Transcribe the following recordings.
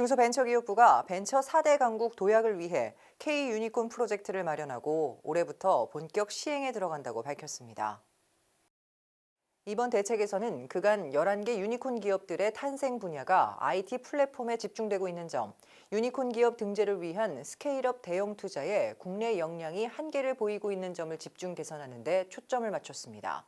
중소벤처기업부가 벤처 4대 강국 도약을 위해 K 유니콘 프로젝트를 마련하고 올해부터 본격 시행에 들어간다고 밝혔습니다. 이번 대책에서는 그간 11개 유니콘 기업들의 탄생 분야가 IT 플랫폼에 집중되고 있는 점, 유니콘 기업 등재를 위한 스케일업 대형 투자에 국내 역량이 한계를 보이고 있는 점을 집중 개선하는 데 초점을 맞췄습니다.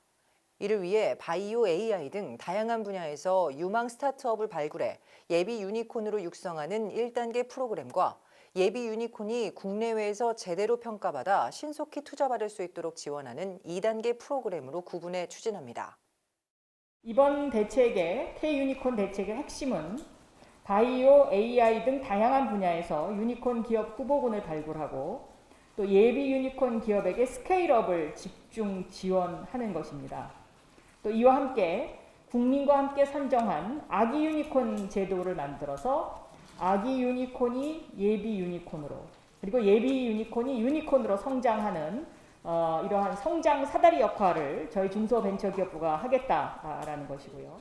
이를 위해 바이오 AI 등 다양한 분야에서 유망 스타트업을 발굴해 예비 유니콘으로 육성하는 1단계 프로그램과 예비 유니콘이 국내외에서 제대로 평가받아 신속히 투자받을 수 있도록 지원하는 2단계 프로그램으로 구분해 추진합니다. 이번 대책의 K-유니콘 대책의 핵심은 바이오, AI 등 다양한 분야에서 유니콘 기업 후보군을 발굴하고 또 예비 유니콘 기업에게 스케일업을 집중 지원하는 것입니다. 또 이와 함께 국민과 함께 선정한 아기 유니콘 제도를 만들어서 아기 유니콘이 예비 유니콘으로 그리고 예비 유니콘이 유니콘으로 성장하는 어, 이러한 성장 사다리 역할을 저희 중소벤처기업부가 하겠다라는 것이고요.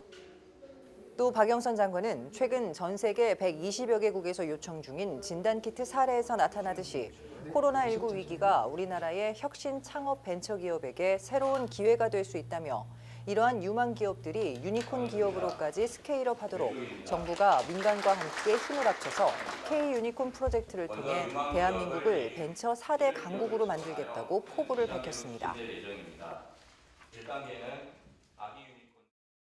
또 박영선 장관은 최근 전 세계 120여 개국에서 요청 중인 진단키트 사례에서 나타나듯이 코로나19 위기가 우리나라의 혁신 창업 벤처기업에게 새로운 기회가 될 수 있다며 이러한 유망 기업들이 유니콘 기업으로까지 스케일업 하도록 정부가 민간과 함께 힘을 합쳐서 K 유니콘 프로젝트를 통해 대한민국을 벤처 4대 강국으로 만들겠다고 포부를 밝혔습니다.